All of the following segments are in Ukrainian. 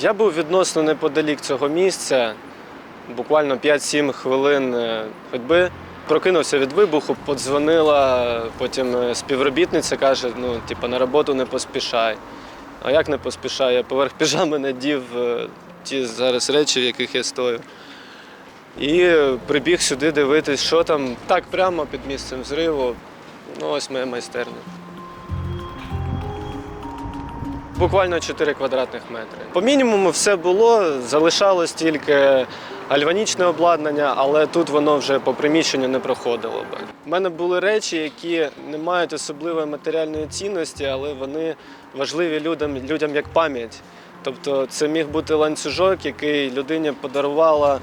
Я був відносно неподалік цього місця, буквально 5-7 хвилин е, ходьби. Прокинувся від вибуху, подзвонила, потім е, співробітниця каже: ну, типу, на роботу не поспішай. А як не поспішай? Я поверх піжами надів е, ті зараз речі, в яких я стою. І прибіг сюди дивитись, що там так прямо під місцем зриву. Ну, ось моя майстерня. Буквально 4 квадратних метри. По мінімуму все було, залишалось тільки гальванічне обладнання, але тут воно вже по приміщенню не проходило би. У мене були речі, які не мають особливої матеріальної цінності, але вони важливі людям, людям як пам'ять. Тобто це міг бути ланцюжок, який людині подарувала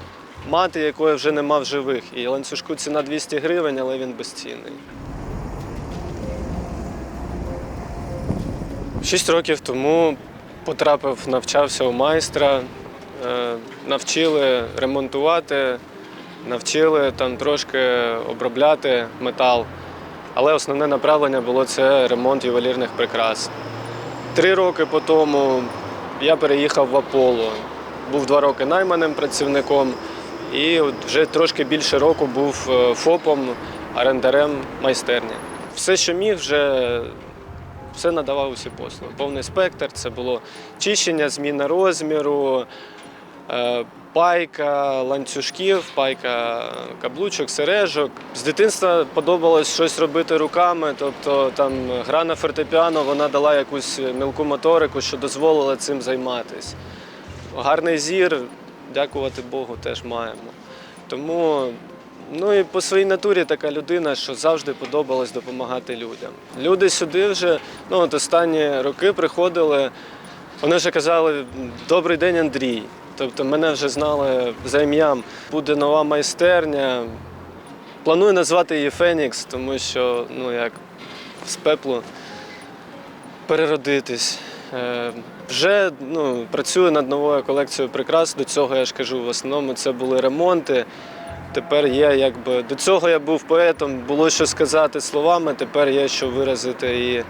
мати, якої вже нема в живих. І ланцюжку ціна 200 гривень, але він безцінний. Шість років тому потрапив, навчався у майстра, е, навчили ремонтувати, навчили там трошки обробляти метал. Але основне направлення було це ремонт ювелірних прикрас. Три роки по тому я переїхав в Аполло. Був два роки найманим працівником і вже трошки більше року був е, ФОПом, орендарем майстерні. Все, що міг, вже все надавав усі послуги. Повний спектр це було чищення, зміна розміру, е, пайка ланцюжків, пайка каблучок, сережок. З дитинства подобалось щось робити руками, тобто там гра на фортепіано вона дала якусь мілку моторику, що дозволила цим займатися. Гарний зір, дякувати Богу, теж маємо. Тому Ну і по своїй натурі така людина, що завжди подобалось допомагати людям. Люди сюди вже ну, от останні роки приходили, вони вже казали Добрий день, Андрій. Тобто мене вже знали за ім'ям. Буде нова майстерня. Планую назвати її Фенікс, тому що ну, як з пеплу переродитись. Е, Вже ну, працюю над новою колекцією прикрас. До цього я ж кажу, в основному це були ремонти. Тепер є якби до цього я був поетом, було що сказати словами, тепер є що виразити і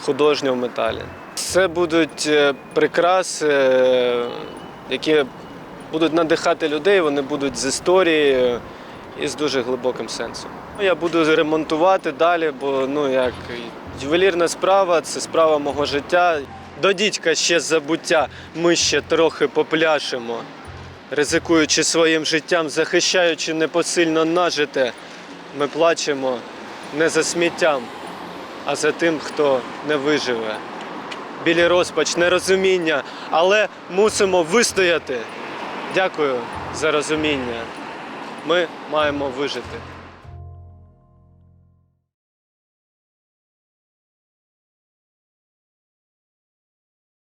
художньо в металі. Це будуть е, прикраси, е, які будуть надихати людей, вони будуть з історією і з дуже глибоким сенсом. Я буду ремонтувати далі, бо ну як ювелірна справа це справа мого життя. До дідька ще забуття, ми ще трохи попляшемо ризикуючи своїм життям, захищаючи непосильно нажите, ми плачемо не за сміттям, а за тим, хто не виживе. Білі розпач, нерозуміння, але мусимо вистояти. Дякую за розуміння. Ми маємо вижити.